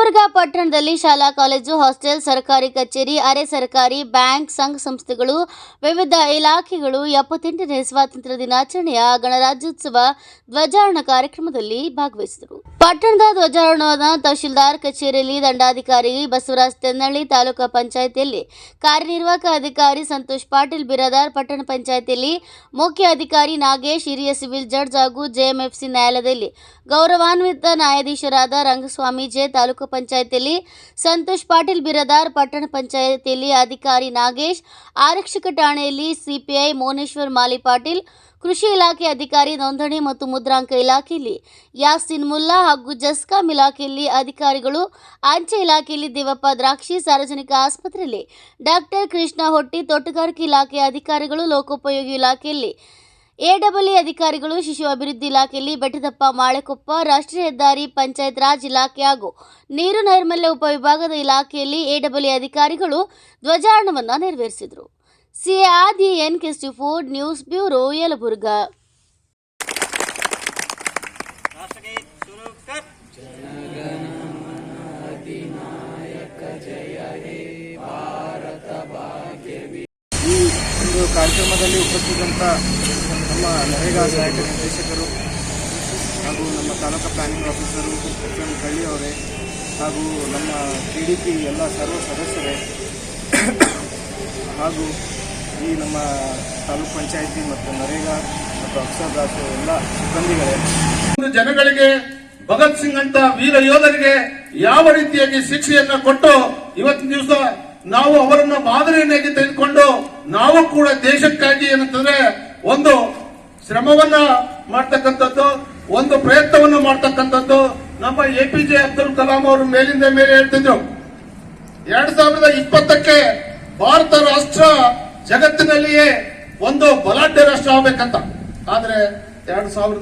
ಯಲಬುರ್ಗಾ ಪಟ್ಟಣದಲ್ಲಿ ಶಾಲಾ, college, hostel, ಸರ್ಕಾರಿ ಕಚೇರಿ, ಅರೆ ಸರ್ಕಾರಿ, ಬ್ಯಾಂಕ್, ಸಂಘ ಸಂಸ್ಥೆಗಳು, ವಿವಿಧ ಇಲಾಖೆಗಳು ಎಪ್ಪತ್ತೆಂಟನೇ ಸ್ವಾತಂತ್ರ್ಯ ದಿನಾಚರಣೆಯ ಗಣರಾಜ್ಯೋತ್ಸವ ಧ್ವಜಾರೋಹಣ ಕಾರ್ಯಕ್ರಮದಲ್ಲಿ ಭಾಗವಹಿಸಿದರು. ಪಟ್ಟಣದ ಧ್ವಜಾರೋಹಣ ತಹಶೀಲ್ದಾರ್ ಕಚೇರಿಯಲ್ಲಿ ದಂಡಾಧಿಕಾರಿ ಬಸವರಾಜ್ ತೆನ್ನಳ್ಳಿ ತಾಲೂಕು ಪಂಚಾಯಿತಿಯಲ್ಲಿ ಕಾರ್ಯನಿರ್ವಾಹಕ ಅಧಿಕಾರಿ ಸಂತೋಷ್ ಪಾಟೀಲ್, ಬಿರಾದಾರ್ ಪಟ್ಟಣ ಪಂಚಾಯಿತಿಯಲ್ಲಿ ಮುಖ್ಯ ಅಧಿಕಾರಿ ನಾಗೇಶ್, ಹಿರಿಯ ಸಿವಿಲ್ ಜಡ್ಜ್ ಹಾಗೂ ಜೆಎಂಎಫ್ಸಿ ನ್ಯಾಯಾಲಯದಲ್ಲಿ ಗೌರವಾನ್ವಿತ ನ್ಯಾಯಾಧೀಶರಾದ ರಂಗಸ್ವಾಮಿ ಜೆ ತಾಲೂಕು ಪಂಚಾಯಿತಿಯಲ್ಲಿ ಸಂತೋಷ್ ಪಾಟೀಲ್ ಬಿರದಾರ್ ಪಟ್ಟಣ ಪಂಚಾಯಿತಿಯಲ್ಲಿ ಅಧಿಕಾರಿ ನಾಗೇಶ್, ಆರಕ್ಷಕ ಠಾಣೆಯಲ್ಲಿ ಸಿಪಿಐ ಮೋನೇಶ್ವರ್ ಮಾಲಿ ಪಾಟೀಲ್ ಕೃಷಿ ಇಲಾಖೆ ಅಧಿಕಾರಿ ನೋಂದಣಿ ಮತ್ತು ಮುದ್ರಾಂಕ ಇಲಾಖೆಯಲ್ಲಿ ಯಾಸಿನ್ ಮುಲ್ಲಾ ಹಾಗೂ ಜಸ್ಕಾಂ ಇಲಾಖೆಯಲ್ಲಿ ಅಧಿಕಾರಿಗಳು, ಅಂಚೆ ಇಲಾಖೆಯಲ್ಲಿ ದೇವಪ್ಪ ದ್ರಾಕ್ಷಿ, ಸಾರ್ವಜನಿಕ ಆಸ್ಪತ್ರೆಯಲ್ಲಿ ಡಾಕ್ಟರ್ ಕೃಷ್ಣ ಹೊಟ್ಟಿ, ತೋಟಗಾರಿಕೆ ಇಲಾಖೆಯ ಅಧಿಕಾರಿಗಳು, ಲೋಕೋಪಯೋಗಿ ಇಲಾಖೆಯಲ್ಲಿ ಎಡಬ್ಲ್ಯೂ ಅಧಿಕಾರಿಗಳು ಶಿಶು ಅಭಿವೃದ್ಧಿ ಇಲಾಖೆಯಲ್ಲಿ ಬೆಟ್ಟದಪ್ಪ ಮಾಳೆಕೊಪ್ಪ ರಾಷ್ಟ್ರೀಯ ಹೆದ್ದಾರಿ ಪಂಚಾಯತ್ ರಾಜ್ ಇಲಾಖೆ ಹಾಗೂ ನೀರು ನೈರ್ಮಲ್ಯ ಉಪವಿಭಾಗದ ಇಲಾಖೆಯಲ್ಲಿ ಎಡಬ್ಲ್ಯೂ ಅಧಿಕಾರಿಗಳು ಧ್ವಜಾರಣವನ್ನು ನೆರವೇರಿಸಿದರು. ಸಿಆದಿ ಎನ್ ಕೆಸ್ಟಿ ಫೋರ್ ನ್ಯೂಸ್ ಬ್ಯೂರೋ ಯಲಬುರ್ಗ. ಕಾರ್ಯಕ್ರಮದಲ್ಲಿ ಉಪಸ್ಥಿತಂಥ ನಮ್ಮ ನರೇಗಾ ಸಹಾಯಕ ನಿರ್ದೇಶಕರು ಹಾಗೂ ನಮ್ಮ taluk planning officer F M Kalli ಅವರೇ ಹಾಗೂ ನಮ್ಮ ಟಿ ಡಿ ಪಿ ಎಲ್ಲ ಸರ್ವ ಸದಸ್ಯರೇ ಹಾಗೂ ಈ ನಮ್ಮ ತಾಲೂಕ್ ಪಂಚಾಯಿತಿ ಮತ್ತು ನರೇಗಾ ಮತ್ತು ಅಕ್ಷರ ದಾಸು ಎಲ್ಲ ಸಿಬ್ಬಂದಿಗಳೇ. ಜನಗಳಿಗೆ ಭಗತ್ ಸಿಂಗ್ ಅಂತ ವೀರ ಯೋಧರಿಗೆ ಯಾವ ರೀತಿಯಾಗಿ ಶಿಕ್ಷೆಯನ್ನ ಕೊಟ್ಟು ಇವತ್ತಿನ ದಿವಸ ನಾವು ಅವರನ್ನ ಮಾದರಿಯನ್ನಾಗಿ ತೆಗೆದುಕೊಂಡು ನಾವು ಕೂಡ ದೇಶಕ್ಕಾಗಿ ಏನಂತಂದ್ರೆ ಒಂದು ಶ್ರಮವನ್ನ ಮಾಡ್ತಕ್ಕಂಥದ್ದು, ಒಂದು ಪ್ರಯತ್ನವನ್ನು ಮಾಡ್ತಕ್ಕಂಥದ್ದು ನಮ್ಮ A P J Abdul Kalam ಅವರು ಮೇಲಿಂದ ಮೇಲೆ ಹೇಳ್ತಿದ್ರು. ಎರಡ್ ಸಾವಿರದ ಇಪ್ಪತ್ತಕ್ಕೆ ಭಾರತ ರಾಷ್ಟ್ರ ಜಗತ್ತಿನಲ್ಲಿಯೇ ಒಂದು ಬಲಾಢ್ಯ ರಾಷ್ಟ್ರ ಆಗ್ಬೇಕಂತ. ಆದ್ರೆ ಎರಡ್ ಸಾವಿರದ